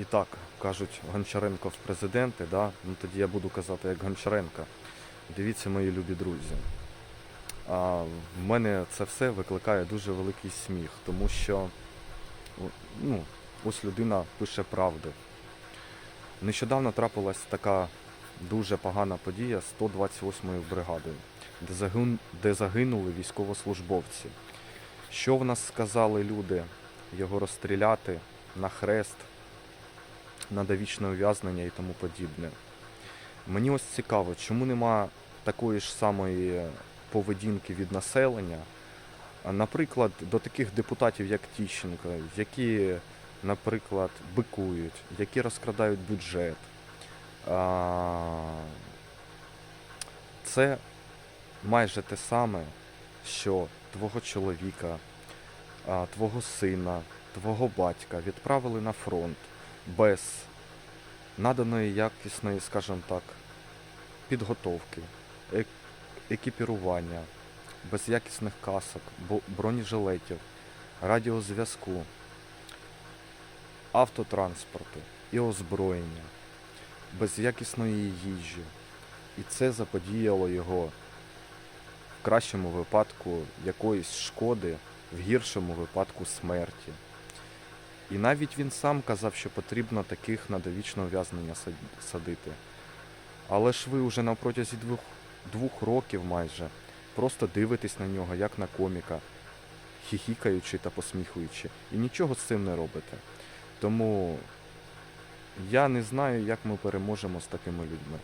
І так, кажуть Гончаренко в президенти, да? ну тоді я буду казати як Гончаренко. Дивіться, мої любі друзі. А, в мене це все викликає дуже великий сміх, тому що ну, ось людина пише правду. Нещодавно трапилась така дуже погана подія 128-ї бригади, де, загин... де загинули військовослужбовці. Що в нас сказали люди? Його розстріляти на хрест, на довічне ув'язнення і тому подібне. Мені ось цікаво, чому нема такої ж самої поведінки від населення, наприклад, до таких депутатів, як Тіщенко, які, наприклад, бикують, які розкрадають бюджет. Це майже те саме, що твого чоловіка, твого сина, твого батька відправили на фронт без наданої якісної, скажімо так, підготовки, екіпірування, без якісних касок, бронежилетів, радіозв'язку, автотранспорту і озброєння, без якісної їжі. І це заподіяло його в кращому випадку якоїсь шкоди, в гіршому випадку смерті. І навіть він сам казав, що потрібно таких на довічне ув'язнення садити. Але ж ви вже на протязі двох, двох років майже просто дивитесь на нього як на коміка, хіхікаючи та посміхуючи, і нічого з цим не робите. Тому я не знаю, як ми переможемо з такими людьми.